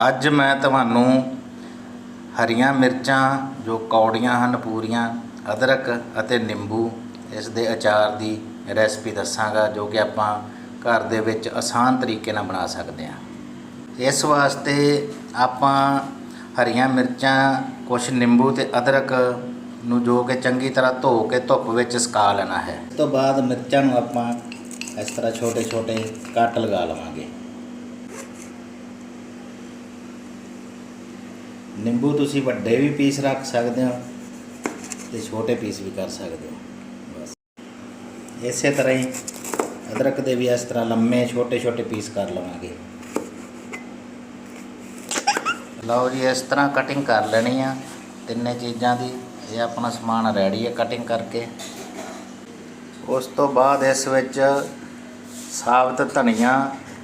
ਅੱਜ ਮੈਂ ਤੁਹਾਨੂੰ ਹਰੀਆਂ ਮਿਰਚਾਂ, ਜੋ ਕੌੜੀਆਂ ਹਨ ਪੂਰੀਆਂ, ਅਦਰਕ ਅਤੇ ਨਿੰਬੂ, ਇਸ ਦੇ ਅਚਾਰ ਦੀ ਰੈਸਪੀ ਦੱਸਾਂਗਾ, ਜੋ ਕਿ ਆਪਾਂ ਘਰ ਦੇ ਵਿੱਚ ਆਸਾਨ ਤਰੀਕੇ ਨਾਲ ਬਣਾ ਸਕਦੇ ਹਾਂ। ਇਸ ਵਾਸਤੇ ਆਪਾਂ ਹਰੀਆਂ ਮਿਰਚਾਂ, ਕੁਛ ਨਿੰਬੂ ਤੇ ਅਦਰਕ ਨੂੰ ਜੋ ਕਿ ਚੰਗੀ ਤਰ੍ਹਾਂ ਧੋ ਕੇ ਧੁੱਪ ਵਿੱਚ ਸੁਕਾ ਲੈਣਾ ਹੈ। ਉਸ ਤੋਂ ਬਾਅਦ ਮਿਰਚਾਂ ਨੂੰ ਆਪਾਂ ਇਸ ਤਰ੍ਹਾਂ ਛੋਟੇ ਛੋਟੇ ਕੱਟ ਲਗਾ ਲਵਾਂਗੇ। ਨਿੰਬੂ ਤੁਸੀਂ ਵੱਡੇ ਵੀ ਪੀਸ ਰੱਖ ਸਕਦੇ ਹੋ ਤੇ ਛੋਟੇ ਪੀਸ ਵੀ ਕਰ ਸਕਦੇ ਹੋ, ਬਸ। ਇਸੇ ਤਰ੍ਹਾਂ ਹੀ ਅਦਰਕ ਦੇ ਵੀ ਇਸ ਤਰ੍ਹਾਂ ਲੰਮੇ, ਛੋਟੇ ਛੋਟੇ ਪੀਸ ਕਰ ਲਵਾਂਗੇ। ਲਓ ਜੀ, ਇਸ ਤਰ੍ਹਾਂ ਕਟਿੰਗ ਕਰ ਲੈਣੀ ਆ ਤਿੰਨੇ ਚੀਜ਼ਾਂ ਦੀ। ਇਹ ਆਪਣਾ ਸਮਾਨ ਰੈਡੀ ਹੈ ਕਟਿੰਗ ਕਰਕੇ। ਉਸ ਤੋਂ ਬਾਅਦ ਇਸ ਵਿੱਚ ਸਾਬਤ ਧਨੀਆ,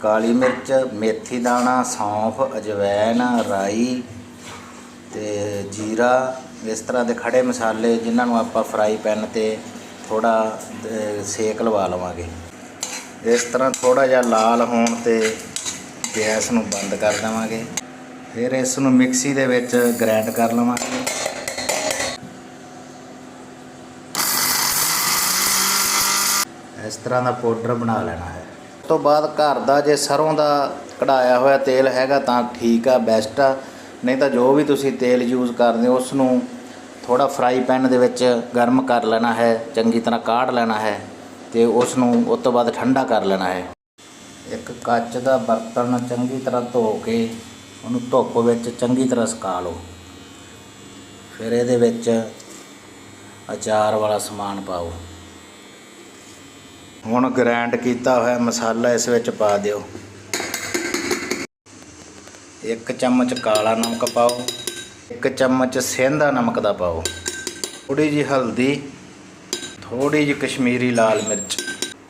ਕਾਲੀ ਮਿਰਚ, ਮੇਥੀ ਦਾਣਾ, ਸੌਂਫ ਅਜਵੈਨ ਰਾਈ ਤੇ ਜੀਰਾ, ਇਸ ਤਰ੍ਹਾਂ ਦੇ ਖੜੇ ਮਸਾਲੇ ਜਿਨ੍ਹਾਂ ਨੂੰ ਆਪਾਂ ਫਰਾਈ ਪੈਨ ਤੇ ਥੋੜਾ ਸੇਕ ਲਵਾ ਲਵਾਂਗੇ। ਇਸ ਤਰ੍ਹਾਂ ਥੋੜਾ ਜਿਹਾ ਲਾਲ ਹੋਣ ਤੇ ਗੈਸ ਨੂੰ ਬੰਦ ਕਰ ਦੇਵਾਂਗੇ। ਫਿਰ ਇਸ ਨੂੰ ਮਿਕਸੀ ਦੇ ਵਿੱਚ ਗ੍ਰਾਈਂਡ ਕਰ ਲਵਾਂਗੇ। ਇਸ ਤਰ੍ਹਾਂ ਦਾ ਪਾਊਡਰ ਬਣਾ ਲੈਣਾ ਹੈ। ਉਸ ਤੋਂ ਬਾਅਦ ਘਰ ਦਾ ਜੇ ਸਰੋਂ ਦਾ ਕਢਾਇਆ ਹੋਇਆ ਤੇਲ ਹੈਗਾ ਤਾਂ ਠੀਕ ਆ ਬੈਸਟ ਆ। ਨਹੀਂ ਤਾਂ ਜੋ ਵੀ ਤੁਸੀਂ ਤੇਲ ਯੂਜ਼ ਕਰਦੇ ਹੋ ਉਸ ਨੂੰ ਥੋੜਾ ਫਰਾਈ ਪੈਨ ਦੇ ਵਿੱਚ ਗਰਮ ਕਰ ਲੈਣਾ ਹੈ, ਚੰਗੀ ਤਰ੍ਹਾਂ ਕਾੜ ਲੈਣਾ ਹੈ ਤੇ ਉਸ ਨੂੰ ਉਸ ਤੋਂ ਬਾਅਦ ਠੰਡਾ ਕਰ ਲੈਣਾ ਹੈ। ਇੱਕ ਕੱਚ ਦਾ ਬਰਤਨ ਚੰਗੀ ਤਰ੍ਹਾਂ ਧੋ ਕੇ ਉਹਨੂੰ ਧੁੱਪ ਵਿੱਚ ਚੰਗੀ ਤਰ੍ਹਾਂ ਸੁਕਾ ਲਓ। ਫਿਰ ਇਹਦੇ ਵਿੱਚ ਅਚਾਰ ਵਾਲਾ ਸਮਾਨ ਪਾਓ। ਹੁਣ ਗ੍ਰਾਈਂਡ ਕੀਤਾ ਹੋਇਆ ਮਸਾਲਾ ਇਸ ਵਿੱਚ ਪਾ ਦਿਓ। ਇੱਕ ਚਮਚ ਕਾਲਾ ਨਮਕ ਪਾਓ, ਇੱਕ ਚਮਚ ਸੇਂਦਾ ਨਮਕ ਦਾ ਪਾਓ। ਥੋੜੀ ਜੀ ਹਲਦੀ ਥੋੜੀ ਜੀ ਕਸ਼ਮੀਰੀ ਲਾਲ ਮਿਰਚ,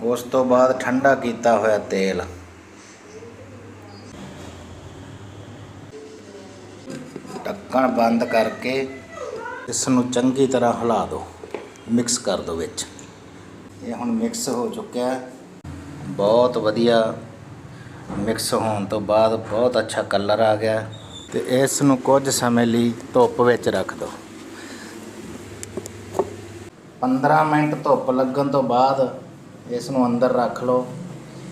ਉਸ ਤੋਂ ਬਾਅਦ ਠੰਡਾ ਕੀਤਾ ਹੋਇਆ ਤੇਲ। ਢੱਕਣ ਬੰਦ ਕਰਕੇ ਇਸ ਨੂੰ ਚੰਗੀ ਤਰ੍ਹਾਂ ਹਿਲਾ ਦਿਓ ਮਿਕਸ ਕਰ ਦਿਓ ਵਿੱਚ। ਇਹ ਹੁਣ ਮਿਕਸ ਹੋ ਚੁੱਕਿਆ। ਬਹੁਤ ਵਧੀਆ। ਮਿਕਸ ਹੋਣ ਤੋਂ ਬਾਅਦ ਬਹੁਤ ਅੱਛਾ ਕਲਰ ਆ ਗਿਆ ਤੇ ਇਸ ਨੂੰ ਕੁਝ ਸਮੇਂ ਲਈ ਧੁੱਪ ਵਿੱਚ ਰੱਖ ਦਿਓ। 15 ਮਿੰਟ ਧੁੱਪ ਲੱਗਣ ਤੋਂ ਬਾਅਦ ਇਸ ਨੂੰ ਅੰਦਰ ਰੱਖ ਲਓ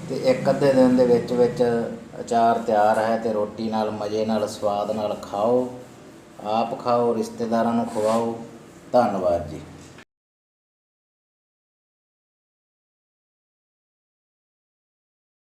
ਤੇ ਇੱਕ ਅੱਧੇ ਦਿਨ ਦੇ ਵਿੱਚ ਵਿੱਚ ਅਚਾਰ ਤਿਆਰ ਹੈ ਤੇ ਰੋਟੀ ਨਾਲ, ਮਜ਼ੇ ਨਾਲ, ਸਵਾਦ ਨਾਲ ਖਾਓ। ਆਪ ਖਾਓ, ਰਿਸ਼ਤੇਦਾਰਾਂ ਨੂੰ ਖਵਾਓ। ਧੰਨਵਾਦ ਜੀ।